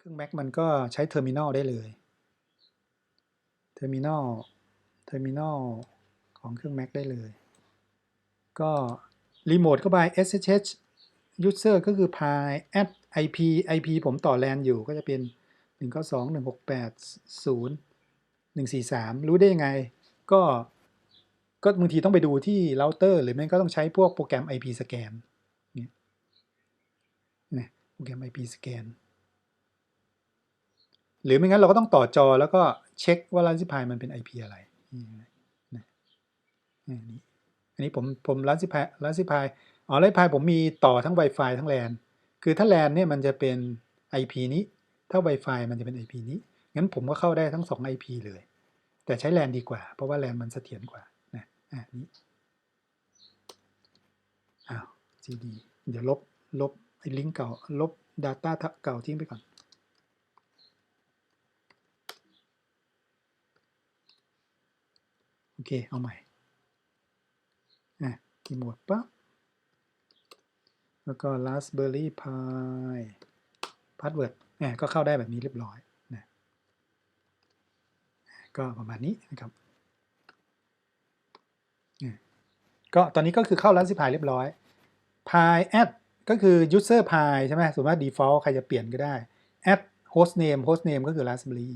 เครื่อง Mac มันก็ใช้เทอร์มินอลได้เลยเทอร์มินอลเทอร์มินอลของเครื่อง Mac ได้เลย ก็รีโมทเข้าไป SSH user ก็คือ pi at IP IP ผมต่อ LAN อยู่ก็จะเป็น 192.168.0.143 รู้ได้ยังไง ก็ก็บางทีต้องไปดูที่เราเตอร์ หรือไม่ก็ต้องใช้พวกโปรแกรม IP scan เนี่ยโปรแกรม IP scan หรือไม่งั้นเราก็ต้องต่อจอแล้วก็เช็คว่า Raspberry Pi มันเป็น IP อะไรนี่นะอันนี้อันนี้ผมผม Raspberry Raspberry อ๋อ Raspberry ผมมีต่อทั้ง Wi-Fi ทั้ง LAN คือถ้า LAN เนี่ยมันจะเป็น IP นี้ ถ้า Wi-Fi มันจะเป็น IP นี้ งั้นผมก็เข้าได้ทั้ง 2 IP เลย แต่ใช้ LAN ดีกว่า เพราะว่า LAN มันเสถียรกว่านะอะนี้อ้าว CD เดี๋ยวลบลบไอ้ลิงก์เก่าลบ Data เก่าทิ้งไปก่อน อเค เอาใหม่อะรีโมทปั๊บ แล้วก็ Raspberry Pi Password อะก็เข้าได้แบบนี้เรียบร้อยนะก็ประมาณนี้นะครับอ่ก็ตอนนี้ก็คือเข้า Raspberry Pi เรียบร้อย Pi add ก็คือ user Pi ใช่ไหมส่วนมา default ใครจะเปลี่ยนก็ได้ add hostname hostname ก็คือ Raspberry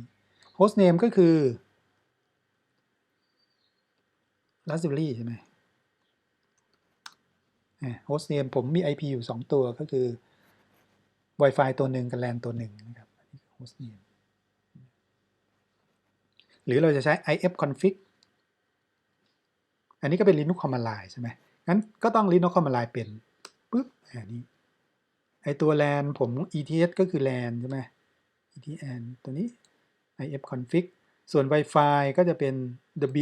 hostname ก็คือ Raspberry ใช่ไหม host name ผมมี IP อยู่ 2 ตัวก็คือ Wi-Fi ตัวหนึ่งกับ LAN ตัวหนึ่งนะครับอันนี้ host name หรือเราจะใช้ if config อันนี้ก็เป็น Linux command line ใช่ไหมงั้นก็ต้อง Linux command line เป็นปุ๊บอันนี้ไอตัว LAN ผม ETS ก็คือ LAN ใช่ไหม ETN ตัวนี้ if config ส่วน Wi-Fi ก็จะเป็น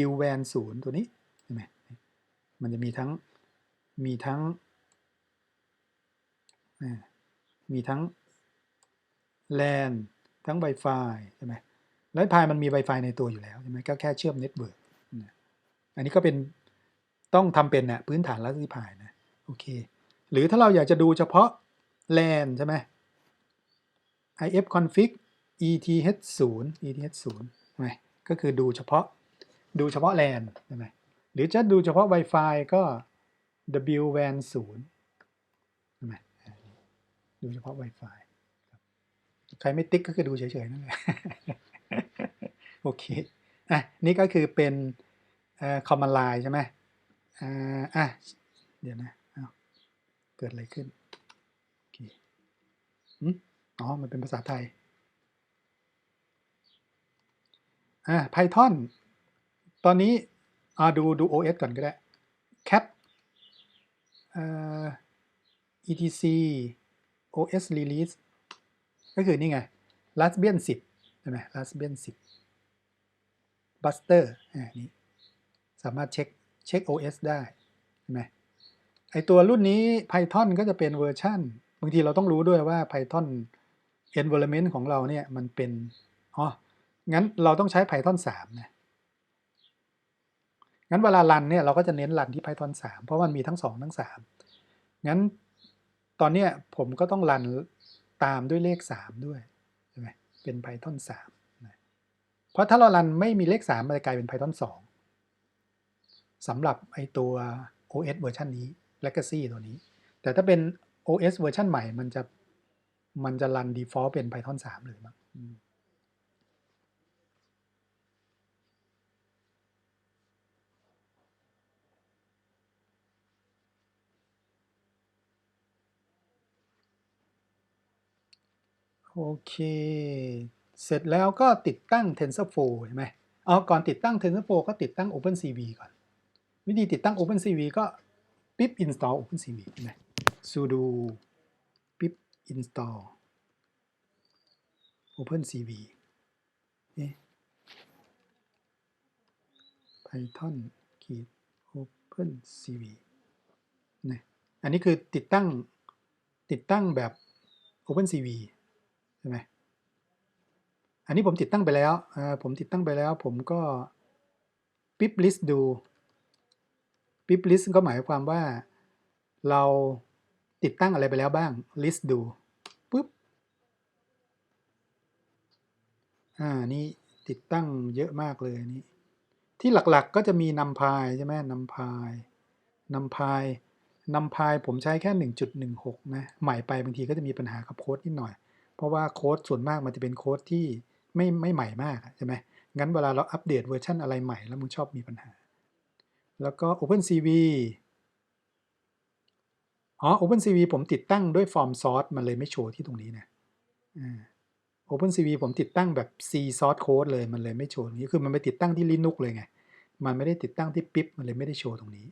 WWAN 0 ตัวนี้ มันจะมีทั้งมีทั้งมีทั้ง LAN ทั้ง Wi-Fi ใช่ไหมแล้วพายมันมี Wi-Fi ในตัวอยู่แล้วใช่ไหมก็แค่เชื่อมเน็ตเวิร์กอันนี้ก็เป็นต้องทำเป็นนะพื้นฐาน Raspberry Pi นะโอเค หรือถ้าเราอยากจะดูเฉพาะ LAN ใช่ไหม if config eth 0 eth 0ใช่ไหมก็คือดูเฉพาะดูเฉพาะ LAN ใช่ไหม หรือจะดูเฉพาะ Wi-Fi ก็ WWAN 0ใช่ไหมดูเฉพาะ Wi-Fi ใครไม่ติ๊กก็คือดูเฉยๆนั่นแหละโอเคอะนี่ก็คือเป็นคอมมานไลน์ใช่ไหมอ่าอะเดี๋ยวนะเเกิดอะไรขึ้นโอเคอ๋อ มันเป็นภาษาไทยอ่า Python ตอนนี้ อ่าดูดู OS ก่อนก็ได้ cat etc os release ก็คือนี่ไง Raspbian 10ใช่ไหม Raspbian 10 Buster อ่านี้สามารถเช็คเช็ค OS ได้ใช่ไหมไอตัวรุ่นนี้ Python ก็จะเป็นเวอร์ชันบางทีเราต้องรู้ด้วยว่า Python environment ของเราเนี่ย มันเป็น อ๋อ งั้นเราต้องใช้ Python 3 นะ งั้นเวลารันเนี่ยเราก็จะเน้นรันที่ Python 3 เพราะมันมีทั้ง 2 ทั้ง 3 งั้นตอนเนี้ยผมก็ต้องรันตามด้วยเลข 3 ด้วยใช่ไหมเป็น Python 3นะเพราะถ้าเรารันไม่มีเลข 3 มันจะกลายเป็น Python 2สำหรับไอตัว OS เวอร์ชันนี้ Legacy ตัวนี้ แต่ถ้าเป็น OS เวอร์ชันใหม่มันจะมันจะรัน default เป็น Python 3 เลยมั้ง โอเค เสร็จแล้วก็ติดตั้ง TensorFlow ใช่ไหมเอาก่อนติดตั้ง TensorFlow ก็ติดตั้ง OpenCV ก่อน วิธีติดตั้ง OpenCV ก็ปิ๊บ install OpenCV ใช่ไหม sudo pip install OpenCV เอ๊ python ขีด OpenCV นะอันนี้คือติดตั้งติดตั้งแบบ OpenCV ใช่ไหมอันนี้ผมติดตั้งไปแล้วผมติดตั้งไปแล้ว ผมก็ปิ๊บ list ดูปิ๊บ list ก็หมายความว่าเราติดตั้งอะไรไปแล้วบ้าง list ดูปุ๊บอ่านี่ติดตั้งเยอะมากเลยนนี้ที่หลักๆก็จะมีนำพายใช่ไหมนำพายนำพายนำพายผมใช้แค่ 1.16 นะ ใหม่ไปบางทีก็จะมีปัญหากับโค้ดนิดหน่อย เพราะว่าโค้ดส่วนมากมันจะเป็นโค้ดที่ไม่ไม่ใหม่มากใช่ไหมงั้นเวลาเราอัปเดตเวอร์ชันอะไรใหม่แล้วมันชอบมีปัญหา แล้วก็ OpenCV อ๋อ OpenCV ผมติดตั้งด้วยฟอร์มซอสมันเลยไม่โชว์ที่ตรงนี้นะอ่า OpenCV ผมติดตั้งแบบ C source code เลยมันเลยไม่โชว์ตรงนี้คือมันไปติดตั้งที่ Linux เลยไง มันไม่ได้ติดตั้งที่ปิ๊บมันเลยไม่ได้โชว์ตรงนี้